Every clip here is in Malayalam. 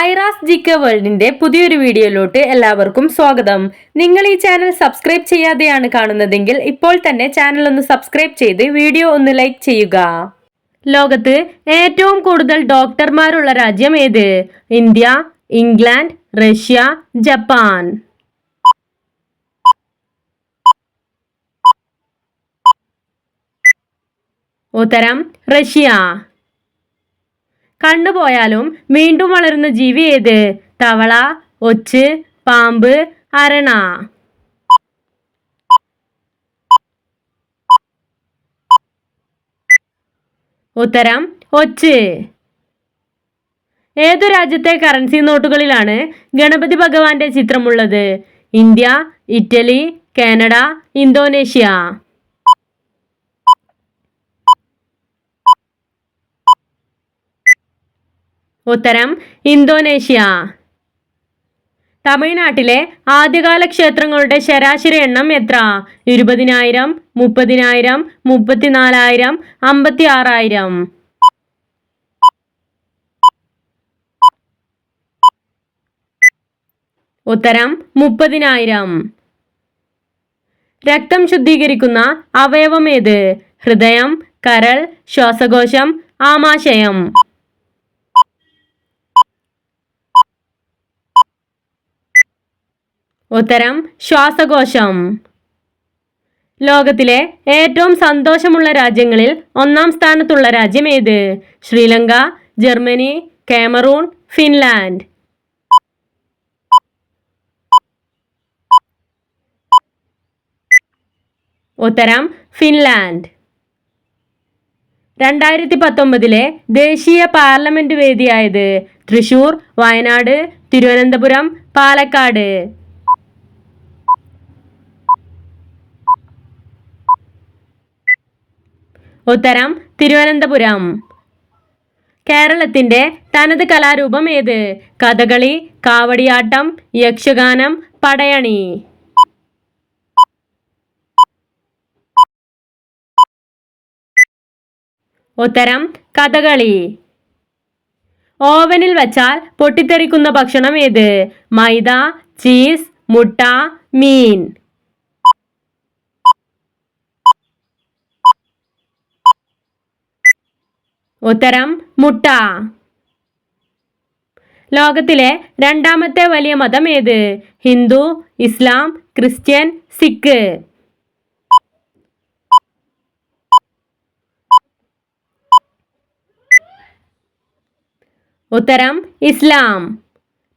ഐറാസ് ജിക്ക വേൾഡിന്റെ പുതിയൊരു വീഡിയോയിലോട്ട് എല്ലാവർക്കും സ്വാഗതം. നിങ്ങൾ ഈ ചാനൽ സബ്സ്ക്രൈബ് ചെയ്യാതെയാണ് കാണുന്നതെങ്കിൽ ഇപ്പോൾ തന്നെ ചാനൽ ഒന്ന് സബ്സ്ക്രൈബ് ചെയ്ത് വീഡിയോ ഒന്ന് ലൈക്ക് ചെയ്യുക. ലോകത്ത് ഏറ്റവും കൂടുതൽ ഡോക്ടർമാരുള്ള രാജ്യം ഏത്? India England Russia Japan. ഉത്തരം റഷ്യ. കണ്ണുപോയാലും വീണ്ടും വളരുന്ന ജീവി ഏത്? തവള ഒച്ച് പാമ്പ് അരണ. ഉത്തരം ഒച്ച്. ഏതു രാജ്യത്തെ കറൻസി നോട്ടുകളിലാണ് ഗണപതി ഭഗവാന്റെ ചിത്രമുള്ളത്? India Italy Canada Indonesia. ഉത്തരം ഇന്തോനേഷ്യ. തമിഴ്നാട്ടിലെ ആദ്യകാല ക്ഷേത്രങ്ങളുടെ ശരാശരി എണ്ണം എത്ര? ഇരുപതിനായിരം മുപ്പതിനായിരം മുപ്പത്തിനാലായിരം അമ്പത്തി ആറായിരം ഉത്തരം മുപ്പതിനായിരം. രക്തം ശുദ്ധീകരിക്കുന്ന അവയവം ഏത്? ഹൃദയം കരൾ ശ്വാസകോശം ആമാശയം. ഉത്തരം ശ്വാസകോശം. ലോകത്തിലെ ഏറ്റവും സന്തോഷമുള്ള രാജ്യങ്ങളിൽ ഒന്നാം സ്ഥാനത്തുള്ള രാജ്യം ഏത്? Sri Lanka Germany Cameroon Finland. ഉത്തരം ഫിൻലാൻഡ്. രണ്ടായിരത്തി പത്തൊമ്പതിലെ ദേശീയ പാർലമെന്റ് വേദിയായത് തൃശൂർ വയനാട് തിരുവനന്തപുരം പാലക്കാട്. ഉത്തരം തിരുവനന്തപുരം. കേരളത്തിന്റെ തനത് കലാരൂപം ഏത്? കഥകളി കാവടിയാട്ടം യക്ഷഗാനം പടയണി. ഉത്തരം കഥകളി. ഓവനിൽ വച്ചാൽ പൊട്ടിത്തെറിക്കുന്ന ഭക്ഷണം ഏത്? മൈദ ചീസ് മുട്ട മീൻ. ഉത്തരം മുട്ട. ലോകത്തിലെ രണ്ടാമത്തെ വലിയ മതം ഏത്? ഹിന്ദു ഇസ്ലാം ക്രിസ്ത്യൻ സിഖ്. ഉത്തരം ഇസ്ലാം.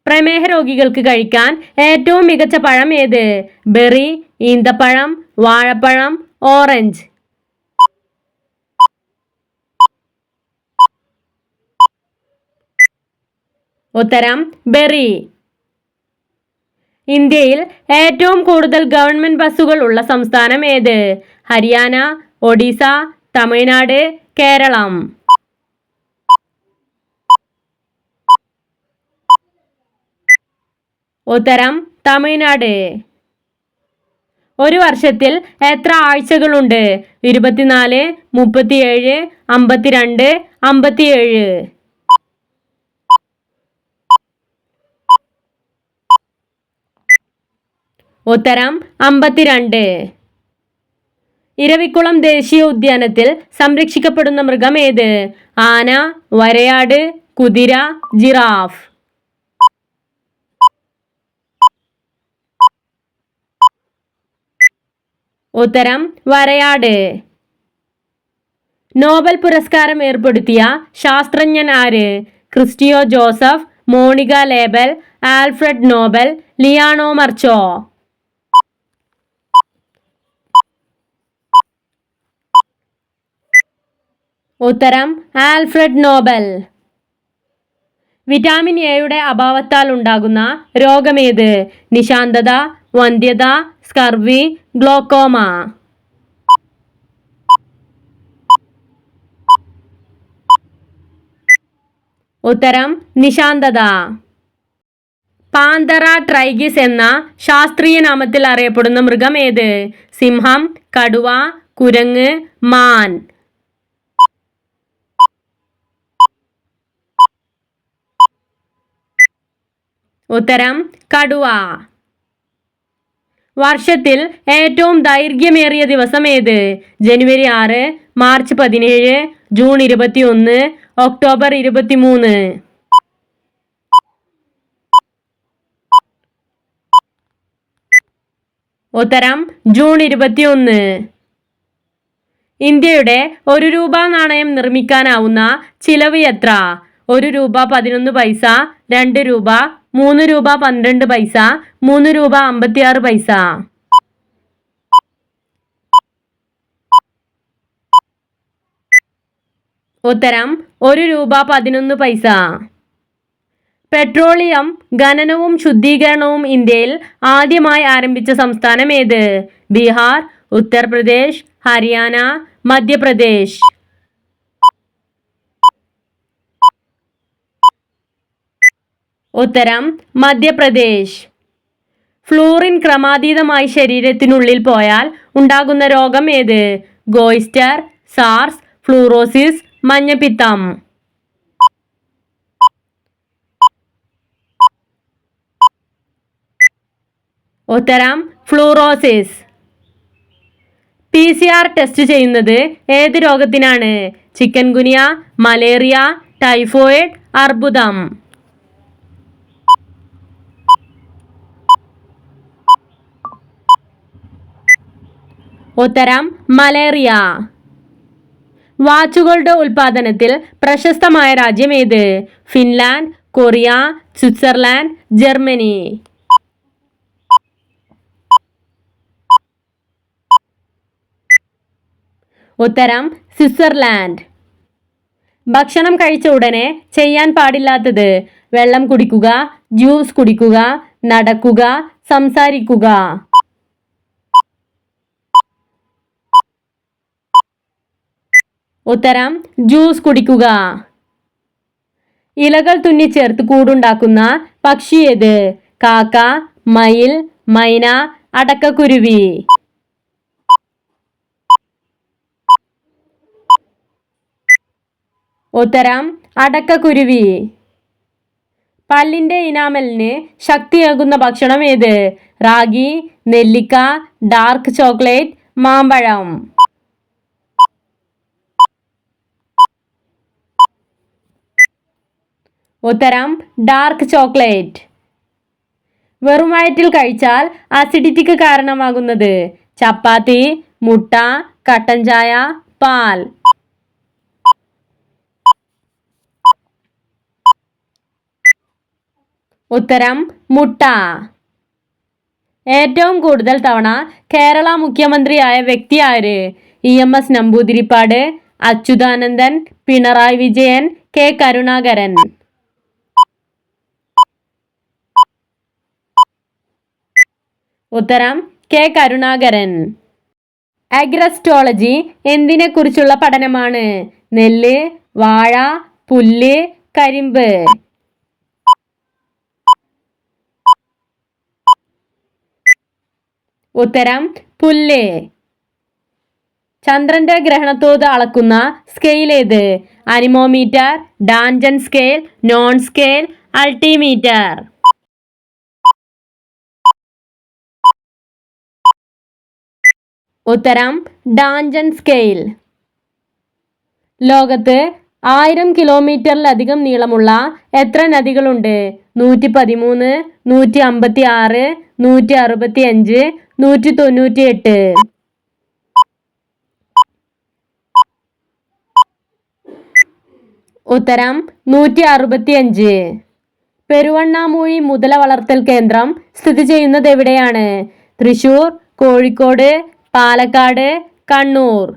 പ്രമേഹ രോഗികൾക്ക് കഴിക്കാൻ ഏറ്റവും മികച്ച പഴം ഏത്? ബെറി ഈന്തപ്പഴം വാഴപ്പഴം ഓറഞ്ച്. ഉത്തരം ബെറി. ഇന്ത്യയിൽ ഏറ്റവും കൂടുതൽ ഗവൺമെന്റ് ബസ്സുകൾ ഉള്ള സംസ്ഥാനം ഏത്? ഹരിയാന ഒഡീസ തമിഴ്നാട് കേരളം. ഉത്തരം തമിഴ്നാട്. ഒരു വർഷത്തിൽ എത്ര ആഴ്ചകളുണ്ട്? ഇരുപത്തിനാല് മുപ്പത്തിയേഴ് അമ്പത്തിരണ്ട് അമ്പത്തിയേഴ്. ഉത്തരം അമ്പത്തിരണ്ട്. ഇരവിക്കുളം ദേശീയ ഉദ്യാനത്തിൽ സംരക്ഷിക്കപ്പെടുന്ന മൃഗം ഏത്? ആന വരയാട് കുതിര ജിറാഫ്. ഉത്തരം വരയാട്. നോബൽ പുരസ്കാരം ഏർപ്പെടുത്തിയ ശാസ്ത്രജ്ഞൻ ആര്? ക്രിസ്റ്റിയോ ജോസഫ് മോണിക ലേബൽ ആൽഫ്രഡ് നോബൽ ലിയാണോ മർച്ചോ. ഉത്തരം ആൽഫ്രഡ് നോബൽ. വിറ്റാമിൻ എയുടെ അഭാവത്താൽ ഉണ്ടാകുന്ന രോഗമേത്? നിശാന്തത വന്ധ്യത സ്കർവി ഗ്ലോക്കോമ. ഉത്തരം നിശാന്തത. പാന്തറ ട്രൈഗിസ് എന്ന ശാസ്ത്രീയ നാമത്തിൽ അറിയപ്പെടുന്ന മൃഗം ഏത് സിംഹം കടുവ കുരങ്ങ് മാൻ. ഉത്തരം കടുവ. വർഷത്തിൽ ഏറ്റവും ദൈർഘ്യമേറിയ ദിവസം ഏത്? ജനുവരി ആറ് മാർച്ച് പതിനേഴ് ജൂൺ ഇരുപത്തി ഒന്ന് ഒക്ടോബർ ഇരുപത്തി മൂന്ന് ഉത്തരം ജൂൺ ഇരുപത്തിയൊന്ന്. ഇന്ത്യയുടെ ഒരു രൂപ നാണയം നിർമ്മിക്കാനാവുന്ന ചിലവ് എത്ര? ഒരു രൂപ പതിനൊന്ന് പൈസ രണ്ട് രൂപ മൂന്ന് രൂപ പന്ത്രണ്ട് പൈസ മൂന്ന് രൂപ അമ്പത്തിയാറ് പൈസ. ഉത്തരം ഒരു രൂപ പതിനൊന്ന് പൈസ. പെട്രോളിയം ഖനനവും ശുദ്ധീകരണവും ഇന്ത്യയിൽ ആദ്യമായി ആരംഭിച്ച സംസ്ഥാനം ഏത്? ബീഹാർ ഉത്തർപ്രദേശ് ഹരിയാന മധ്യപ്രദേശ്. ഉത്തരം മധ്യപ്രദേശ്. ഫ്ലൂറിൻ ക്രമാതീതമായി ശരീരത്തിനുള്ളിൽ പോയാൽ ഉണ്ടാകുന്ന രോഗം ഏത്? ഗോയിസ്റ്റർ സാർസ് ഫ്ലൂറോസിസ് മഞ്ഞപ്പിത്തം. ഉത്തരം fluorosis. P C R test ചെയ്യുന്നത് ഏത് രോഗത്തിനാണ്? ചിക്കൻ ഗുനിയ മലേറിയ ടൈഫോയിഡ് അർബുദം. ഉത്തരം മലേറിയ. വാച്ചുകളുടെ ഉൽപാദനത്തിൽ പ്രശസ്തമായ രാജ്യം ഏത്? Finland Korea Switzerland Germany. ഉത്തരം സ്വിറ്റ്സർലാൻഡ്. ഭക്ഷണം കഴിച്ച ഉടനെ ചെയ്യാൻ പാടില്ലാത്തത് വെള്ളം കുടിക്കുക ജ്യൂസ് കുടിക്കുക നടക്കുക സംസാരിക്കുക. ഉത്തരം ജ്യൂസ് കുടിക്കുക. ഇലകൾ തുന്നി ചേർത്ത് കൂടുണ്ടാക്കുന്ന പക്ഷി ഏത്? കാക്ക മയിൽ മൈന അടക്കക്കുരുവി. ഉത്തരം അടക്കക്കുരുവി. പല്ലിന്റെ ഇനാമലിന് ശക്തിയേകുന്ന ഭക്ഷണം ഏത്? റാഗി നെല്ലിക്ക ഡാർക്ക് ചോക്ലേറ്റ് മാമ്പഴം. ഉത്തരം ഡാർക്ക് ചോക്ലേറ്റ് വെറും വയറ്റിൽ കഴിച്ചാൽ അസിഡിറ്റിക്ക് കാരണമാകുന്നത് ചപ്പാത്തി മുട്ട കട്ടൻ ചായ പാൽ. ഉത്തരം മുട്ട. ഏറ്റവും കൂടുതൽ തവണ കേരള മുഖ്യമന്ത്രിയായ വ്യക്തി ആര്? E M S Namboodiripad Achuthanandan Pinarayi Vijayan K Karunakaran. ഉത്തരം കെ കരുണാകരൻ. അഗ്രസ്റ്റോളജി എന്തിനെക്കുറിച്ചുള്ള പഠനമാണ്? നെല്ല് വാഴ പുല്ല് കരിമ്പ്. ഉത്തരം പുല്ല്. ചന്ദ്രന്റെ ഗ്രഹണത്തോത് അളക്കുന്ന സ്കെയിൽ ഏത്? അനിമോമീറ്റർ ഡാൻജൻ സ്കെയിൽ നോൺ സ്കെയിൽ അൾട്ടിമീറ്റർ. ഉത്തരം ഡാഞ്ചൻ സ്കെയിൽ ലോകത്ത് ആയിരം കിലോമീറ്ററിലധികം നീളമുള്ള എത്ര നദികളുണ്ട്? നൂറ്റി പതിമൂന്ന് നൂറ്റി അമ്പത്തി ആറ് നൂറ്റി അറുപത്തി അഞ്ച് നൂറ്റി തൊണ്ണൂറ്റി എട്ട് ഉത്തരം നൂറ്റി അറുപത്തി അഞ്ച് പെരുവണ്ണാമൂഴി മുതല വളർത്തൽ കേന്ദ്രം സ്ഥിതി ചെയ്യുന്നത് എവിടെയാണ്? തൃശൂർ കോഴിക്കോട് പാലക്കാട് കണ്ണൂർ.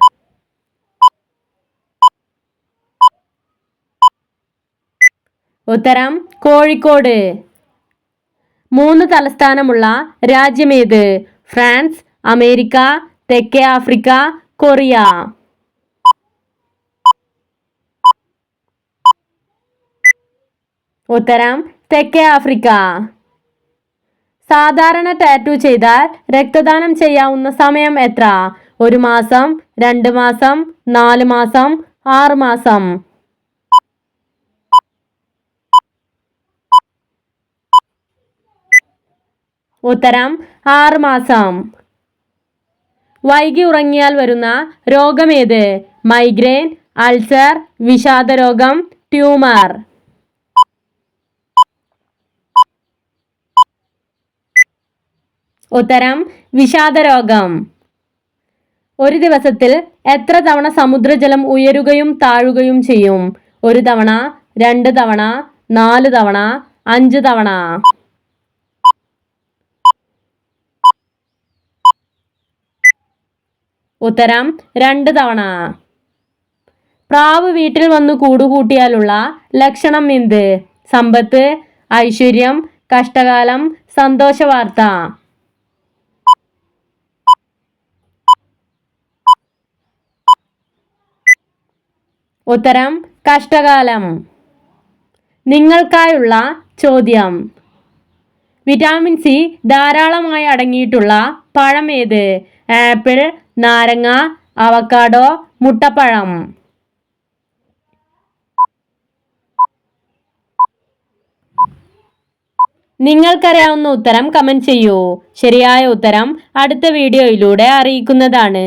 ഉത്തരം കോഴിക്കോട്. മൂന്ന് തലസ്ഥാനമുള്ള രാജ്യമേത്? ഫ്രാൻസ് അമേരിക്ക തെക്കേ ആഫ്രിക്ക കൊറിയ. ഉത്തരം തെക്കേ ആഫ്രിക്ക. സാധാരണ ടാറ്റു ചെയ്താൽ രക്തദാനം ചെയ്യാവുന്ന സമയം എത്ര? ഒരു മാസം രണ്ട് മാസം നാല് മാസം ആറ് മാസം. ഉത്തരം ആറ് മാസം. വൈകി ഉറങ്ങിയാൽ വരുന്ന രോഗമേത് മൈഗ്രെയിൻ അൾസർ വിഷാദരോഗം ട്യൂമർ. ഉത്തരം വിഷാദരോഗം. ഒരു ദിവസത്തിൽ എത്ര തവണ സമുദ്രജലം ഉയരുകയും താഴുകയും ചെയ്യും? ഒരു തവണ രണ്ട് തവണ നാല് തവണ അഞ്ച് തവണ. ഉത്തരം രണ്ട് തവണ. പ്രാവ് വീട്ടിൽ വന്ന് കൂടുകൂട്ടിയാലുള്ള ലക്ഷണം എന്ത്? സമ്പത്ത് ഐശ്വര്യം കഷ്ടകാലം സന്തോഷ ഉത്തരം കഷ്ടകാലം. നിങ്ങൾക്കായുള്ള ചോദ്യം. വിറ്റാമിൻ സി ധാരാളമായി അടങ്ങിയിട്ടുള്ള പഴം ഏത് ആപ്പിൾ നാരങ്ങ അവക്കാഡോ മുട്ടപ്പഴം. നിങ്ങൾക്കറിയാവുന്ന ഉത്തരം കമന്റ് ചെയ്യൂ. ശരിയായ ഉത്തരം അടുത്ത വീഡിയോയിലൂടെ അറിയിക്കുന്നതാണ്.